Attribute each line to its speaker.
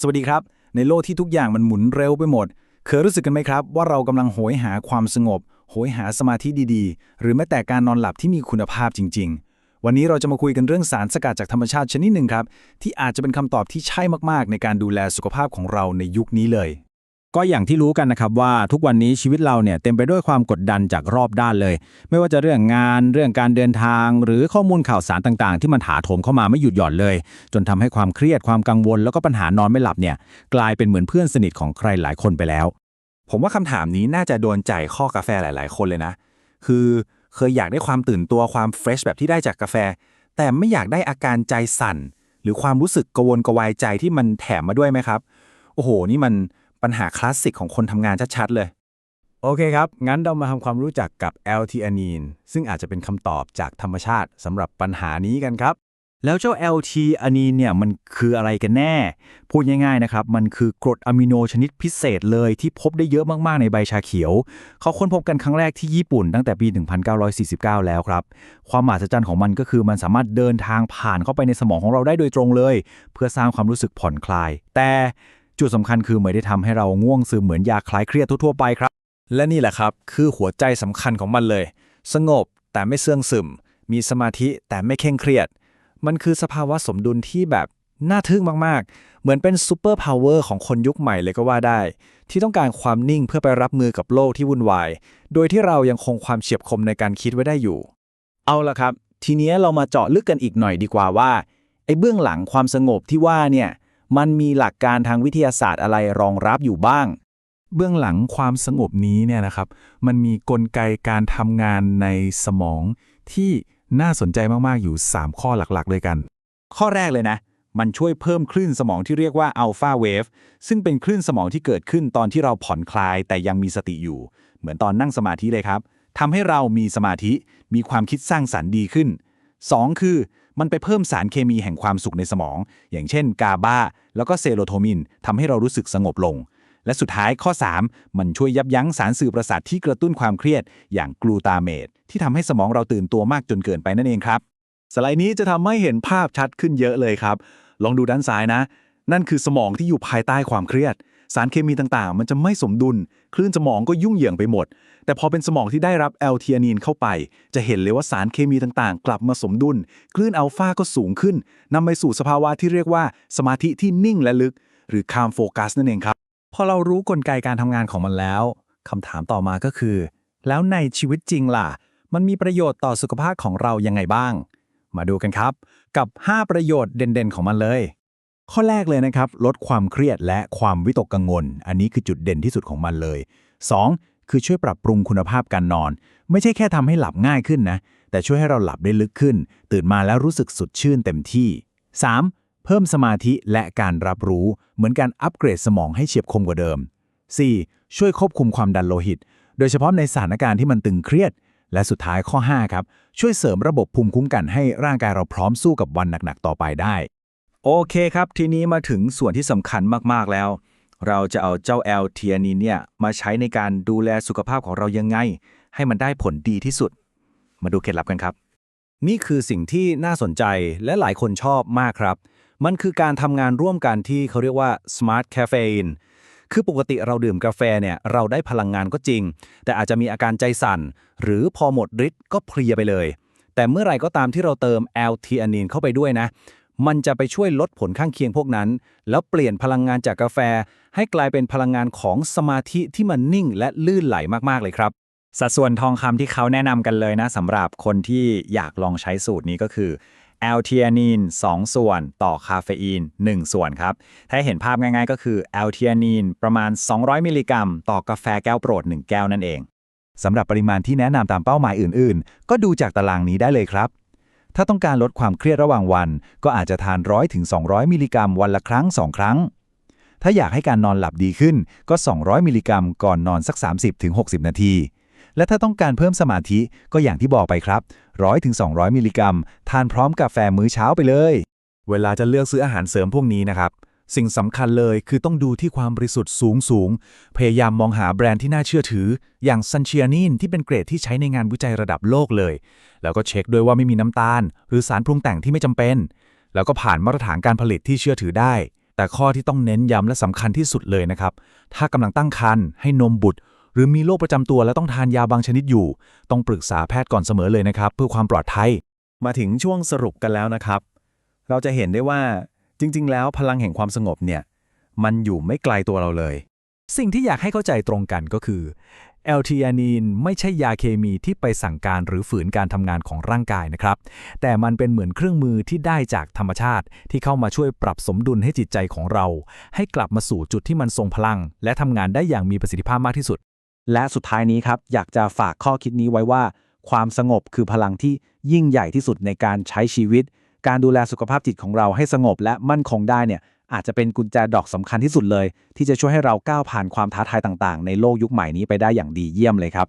Speaker 1: สวัสดีครับ ในโลกที่ทุกอย่างมันหมุนเร็วไปหมด เคยรู้สึกกันไหมครับ ว่าเรากำลังโหยหาความสงบ โหยหาสมาธิดีๆ หรือแม้แต่การนอนหลับที่มีคุณภาพจริง ๆ วันนี้เราจะมาคุยกันเรื่องสารสกัดจากธรรมชาติชนิดหนึ่งครับ ที่อาจจะเป็นคำตอบที่ใช่มากๆ ในการดูแลสุขภาพของเราในยุคนี้เลย
Speaker 2: ก็อย่างที่รู้กันนะครับว่าทุกวันนี้ชีวิตเราเนี่ยเต็มไปด้วยความกดดันจากรอบด้านเลย ไม่ว่าจะเรื่องงานเรื่องการเดินทาง หรือข้อมูลข่าวสารต่างๆ ที่มันถาโถมเข้ามาไม่หยุดหย่อนเลย จนทำให้ความเครียดความกังวล แล้วก็ปัญหานอนไม่หลับเนี่ยกลายเป็นเหมือนเพื่อนสนิทของใครหลายคนไปแล้ว
Speaker 3: ผมว่าคำถามนี้น่าจะโดนใจข้อกาแฟหลาย ๆ คนเลยนะ คือเคยอยากได้ความตื่นตัวความเฟรชแบบที่ได้จากกาแฟ แต่ไม่อยากได้อาการใจสั่น หรือความรู้สึกกวนกวายใจที่มันแถมมาด้วยไหมครับโอ้โห นี่มัน ปัญหาคลาสสิกของคนทำงานชัดๆเลย
Speaker 2: โอเคครับ งั้นเรามาทำความรู้จักกับ L-theanine ซึ่งอาจจะเป็นคำตอบจากธรรมชาติสำหรับปัญหานี้กันครับ แล้วเจ้า L-theanine เนี่ยมันคืออะไรกันแน่ พูดง่ายๆนะครับ มันคือกรดอะมิโนชนิดพิเศษเลยที่พบได้เยอะมากๆในใบชาเขียว เขาค้นพบกันครั้งแรกที่ญี่ปุ่นตั้งแต่ปี 1949 แล้วครับ ความมหัศจรรย์ของมันก็คือมันสามารถเดินทางผ่านเข้าไปในสมองของเราได้โดยตรงเลย เพื่อสร้างความรู้สึกผ่อนคลาย แต่ จุดสำคัญคือไม่ได้ทำให้เราง่วงซึมเหมือนยาคลายเครียดทั่วๆไปครับ
Speaker 1: และนี่แหละครับ คือหัวใจสำคัญของมันเลย สงบแต่ไม่เสื่องซึม มีสมาธิแต่ไม่เคร่งเครียด มันคือสภาวะสมดุลที่แบบน่าทึ่งมากๆ เหมือนเป็นซูเปอร์พาวเวอร์ของคนยุคใหม่เลยก็ว่าได้ ที่ต้องการความนิ่งเพื่อไปรับมือกับโลกที่วุ่นวาย โดยที่เรายังคงความเฉียบคมในการคิดไว้ได้อยู่ เอาละครับ ทีนี้เรามาเจาะลึกกันอีกหน่อยดีกว่าว่าไอ้เบื้องหลังความสงบที่ว่าเนี่ย มันมีหลักการทางวิทยาศาสตร์อะไรรองรับอยู่บ้าง
Speaker 4: เบื้องหลังความสงบนี้เนี่ยนะครับ มันมีกลไกการทำงานในสมองที่น่าสนใจมากๆอยู่ 3 ข้อหลักๆเลยกัน
Speaker 3: ข้อแรกเลยนะ มันช่วยเพิ่มคลื่นสมองที่เรียกว่าอัลฟาเวฟซึ่งเป็นคลื่นสมองที่เกิดขึ้นตอนที่เราผ่อนคลายแต่ยังมีสติอยู่ เหมือนตอนนั่งสมาธิเลยครับทำให้เรามีสมาธิมีความคิดสร้างสรรค์ดีขึ้น 2. คือ มันไปเพิ่มสารเคมีแห่งความสุขในสมอง อย่างเช่น กาบา แล้วก็เซโรโทนินทำให้เรารู้สึกสงบลง และสุดท้ายข้อ 3 มันช่วยยับยั้งสารสื่อประสาทที่กระตุ้นความเครียด อย่างกลูตาเมตที่ทำให้สมองเราตื่นตัวมากจนเกินไปนั่นเองครับ
Speaker 1: สไลด์นี้จะทำให้เห็นภาพชัดขึ้นเยอะเลยครับ ลองดูด้านซ้ายนะ นั่นคือสมองที่อยู่ภายใต้ความเครียด สารเคมีต่างๆ มันจะไม่สมดุล คลื่นสมองก็ยุ่งเหยิงไปหมด แต่พอเป็นสมองที่ได้รับแอลเทียนีนเข้าไป จะเห็นเลยว่าสารเคมีต่างๆ กลับมาสมดุล คลื่นอัลฟาก็สูงขึ้นนำไปสู่สภาวะที่เรียกว่า สมาธิที่นิ่งและลึก หรือ calm focus นั่นเองครับ
Speaker 2: พอเรารู้กลไกการทำงานของมันแล้วคำถามต่อมาก็คือ แล้วในชีวิตจริงล่ะ มันมีประโยชน์ต่อสุขภาพของเรายังไงบ้าง มาดูกันครับ กับ 5 ประโยชน์เด่นๆ ของมันเลย ข้อแรกเลยนะครับ ลดความเครียดและความวิตกกังวล อันนี้คือจุดเด่นที่สุดของมันเลย 2. คือช่วยปรับปรุงคุณภาพการนอน ไม่ใช่แค่ทำให้หลับง่ายขึ้นนะ แต่ช่วยให้เราหลับได้ลึกขึ้น ตื่นมาแล้วรู้สึกสดชื่นเต็มที่ 3. เพิ่มสมาธิและการรับรู้ เหมือนการอัปเกรดสมองให้เฉียบคมกว่าเดิม 4. ช่วยควบคุมความดันโลหิต โดยเฉพาะในสถานการณ์ที่มันตึงเครียด และสุดท้ายข้อ 5 ครับ ช่วยเสริมระบบภูมิคุ้มกันให้ร่างกายเราพร้อมสู้กับวันหนักๆต่อไปได้
Speaker 1: โอเคครับ ทีนี้มาถึงส่วนที่สำคัญมาก ๆ แล้ว เราจะเอาเจ้าแอลเทียนีนเนี่ยมาใช้ในการดูแลสุขภาพของเรายังไง ให้มันได้ผลดีที่สุด มาดูเคล็ดลับกันครับ นี่คือสิ่งที่น่าสนใจและหลายคนชอบมากครับ มันคือการทำงานร่วมกันที่เขาเรียกว่า smart caffeine คือปกติเราดื่มกาแฟเนี่ยเราได้พลังงานก็จริง แต่อาจจะมีอาการใจสั่น หรือพอหมดฤทธิ์ก็เพลียไปเลย แต่เมื่อไหร่ก็ตามที่เราเติมแอลทีอานีนเข้าไปด้วยนะ มันจะไปช่วยลดผลข้างเคียงพวกนั้น แล้วเปลี่ยนพลังงานจากกาแฟ ให้กลายเป็นพลังงานของสมาธิที่มันนิ่งและลื่นไหลมากๆเลยครับ สัดส่วนทองคำที่เขาแนะนำกันเลยนะสำหรับคนที่อยากลองใช้สูตรนี้ก็คือแอลเทียนีน2 ส่วนต่อคาเฟอีน 1 ส่วนครับ ถ้าเห็นภาพง่ายๆ ก็คือแอลเทียนีนประมาณ 200 มิลลิกรัม ต่อกาแฟแก้วโปรด 1 แก้วนั่นเอง
Speaker 4: สำหรับปริมาณที่แนะนำตามเป้าหมายอื่นๆ ก็ดูจากตารางนี้ได้เลยครับ ถ้าต้องการลดความเครียดระหว่างวัน ก็อาจจะทาน 100ถึง200 มิลลิกรัมวันละครั้ง 2 ครั้ง ถ้าอยากให้การนอนหลับดีขึ้นก็ 200 มิลลิกรัม ก่อนนอนสัก 30ถึง60 นาที และถ้าต้องการเพิ่มสมาธิก็อย่างที่บอกไปครับ 100ถึง200 มิลลิกรัม ทานพร้อมกาแฟมื้อเช้าไปเลย เวลาจะเลือกซื้ออาหารเสริมพวกนี้นะครับ สิ่งสำคัญเลยคือต้องดูที่ความบริสุทธิ์สูงสูง พยายามมองหาแบรนด์ที่น่าเชื่อถือ อย่างซันเชียนินที่เป็นเกรดที่ใช้ในงานวิจัยระดับโลกเลย แล้วก็เช็คด้วยว่าไม่มีน้ำตาล หรือสารปรุงแต่งที่ไม่จำเป็น แล้วก็ผ่านมาตรฐานการผลิตที่เชื่อถือได้
Speaker 2: แต่ข้อที่ต้องเน้นย้ำและสำคัญที่สุดเลยนะครับ ถ้ากำลังตั้งครรภ์ให้นมบุตร หรือมีโรคประจำตัวและต้องทานยาบางชนิดอยู่ ต้องปรึกษาแพทย์ก่อนเสมอเลยนะครับ เพื่อความปลอดภัย มาถึงช่วงสรุปกันแล้วนะครับ เราจะเห็นได้ว่า จริง ๆ แล้วพลังแห่งความสงบเนี่ย มันอยู่ไม่ไกลตัวเราเลย สิ่งที่อยากให้เข้าใจตรงกันก็คือแอลทีอานีนไม่ใช่ยาเคมีที่ไปสั่งการหรือฝืนการทำงานของร่างกายนะครับ แต่มันเป็นเหมือนเครื่องมือที่ได้จากธรรมชาติ ที่เข้ามาช่วยปรับสมดุลให้จิตใจของเรา ให้กลับมาสู่จุดที่มันทรงพลัง และทำงานได้อย่างมีประสิทธิภาพมากที่สุด
Speaker 3: และสุดท้ายนี้ครับ อยากจะฝากข้อคิดนี้ไว้ว่า ความสงบคือพลังที่ยิ่งใหญ่ที่สุดในการใช้ชีวิต การดูแลสุขภาพจิตของเราให้สงบและมั่นคงได้เนี่ยอาจจะเป็นกุญแจดอกสำคัญที่สุดเลย ที่จะช่วยให้เราก้าวผ่านความท้าทายต่างๆ ในโลกยุคใหม่นี้ไปได้อย่างดีเยี่ยมเลยครับ